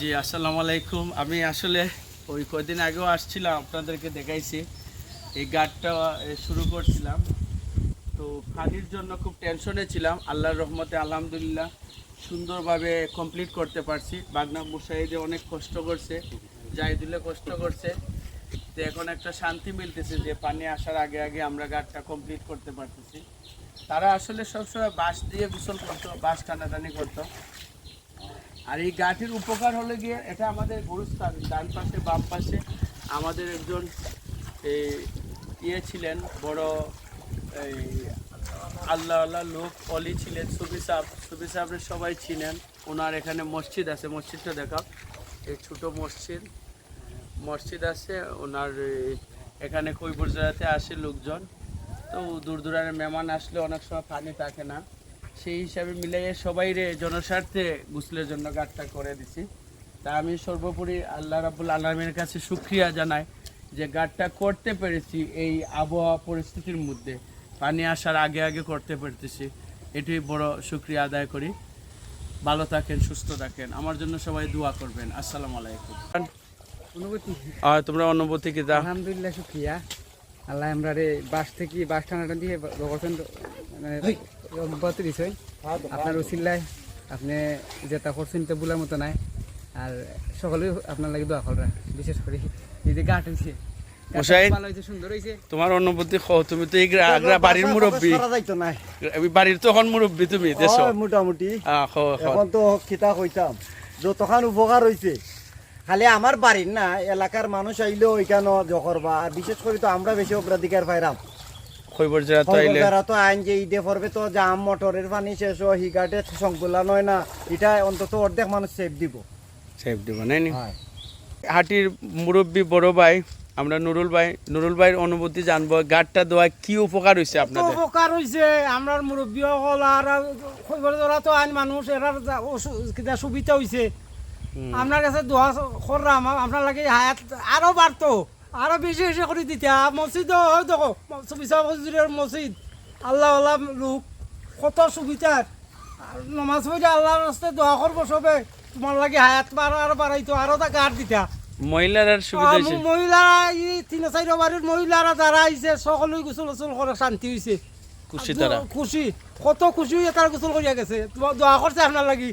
জি, আসসালামু আলাইকুম। আমি আসলে ওই কদিন আগেও আসছিলাম, আপনাদেরকে দেখাইছি। এই গাড়টা শুরু করছিলাম। তো পানির জন্য খুব টেনশনে ছিলাম। আল্লাহর রহমতে আলহামদুলিল্লাহ সুন্দরভাবে কমপ্লিট করতে পারছি। বাগনা মুসাইদে অনেক কষ্ট করছে, জাহিদুল্লাহ কষ্ট করছে। তো এখন একটা শান্তি মিলতেছে যে পানি আসার আগে আগে আমরা গাড়টা কমপ্লিট করতে পারতেছি। তারা আসলে সবসময় বাঁশ দিয়ে গোসল করতো, বাঁশ টানাটানি করতো। আর এই গাঠির উপকার হলে গিয়ে এটা আমাদের গুরুস্থান, ডান পাশে, বাম পাশে। আমাদের একজন এই ইয়ে ছিলেন, বড় এই আল্লাহ আল্লাহ লোক, অলি ছিলেন সুবি সাহ সুবি সাহেবের সবাই ছিলেন ওনার এখানে মসজিদ আছে, মসজিদটা দেখাও। এই ছোট মসজিদ। মসজিদ আছে, ওনার এখানে কৈবর জায়গাতে আসে লোকজন। তো দূর দূরানের মেহমান আসলে অনেক সময় পানি থাকে না। সেই হিসাবে মিলিয়ে সবাই রে জনস্বার্থে গুসলের জন্য গাড়টা করে দিছি। তা আমি সর্বোপরি আল্লাহ রাবুল আলমের কাছে সুক্রিয়া জানাই যে গাড়টা করতে পেরেছি এই আবহাওয়া পরিস্থিতির মধ্যে। পানি আসার আগে আগে করতে পেরেছি। এটি বড় সুক্রিয়া আদায় করি। ভালো থাকেন সুস্থ থাকেন। আমার জন্য সবাই দোয়া করবেন। আসসালামু আলাইকুম। অনুভূতি? আর তোমরা অনুভূতি কি আলহামদুলিল্লাহ শুক্রিয়া। আল্লাহ আমরা রে বাস থেকে বাস টানাটা দিয়ে মানে অব্যাহত দিছে আপনার উচিল্লায় আপনি যেটা করছেন তো বলার মতো নাই। আর সকলে আপনার লাগে দোয়া কররা বিশেষ করে এই যে গাট হয়েছে মুশাহিদ? ভালো হয়েছে সুন্দর হয়েছে তোমার অনুভূতি তুমি তো এই গ্রা- গ্রা- বাড়ির মুরব্বী। বাড়ির তো মুরব্বী তুমি দেশ মোটামুটি। এখন তো খিতা কইতাম। যতখান উপকার হইছে। খালি আমার বাড়ির না এলাকার মানুষ আইলেও ওইখানে জকরবা আর বিশেষ করে তো আমরা বেশি অগ্রাধিকার পাইরাম। খৈবর জেলা তো আইলে তারা তো আইন যে ঈদে পড়বে তো জাম মোটরের পানি শেষ হয় হিগাটে নয় না এটা অন্তত অর্ধেক মানুষ সেফ দিব। সেফ দিব নাই নি? হাটির মুরব্বী বড় ভাই আমরা নুরুল ভাই নুরুল ভাইয়ের অনুভূতি জানব গাড়টা দেওয়া কি উপকার হয়েছে আপনাদের? উপকার হয়েছে আমরা মুরব্বী সকল আর তো আইন মানুষ এরার সুবিধা হয়েছে আপনার কাছে দোয়া করলাম আপনার লাগে হায়াত আরও বাড়তো। আরও বেশি বেশি করে দিতা মসজিদ হয় দেখো সুবিধা মসজিদের মসজিদ আল্লাহ আল্লাহ লোক কত সুবিধার নমাজ পড়ে আল্লাহর রাস্তায় দোয়া করব সবে তোমার লাগে হায়াত বাড়া আরও বাড়াইতো আরও তা গাড় দিতা। মহিলার সুবিধা হয়েছে মহিলারা এই তিন চার বাড়ির মহিলারা যারা আইছে সকলে গোসল গোসল করে শান্তি হয়েছে খুশি তারা খুশি কত খুশি হয়ে তারা গোসল করিয়া গেছে। দোয়া করছে আপনার লাগি।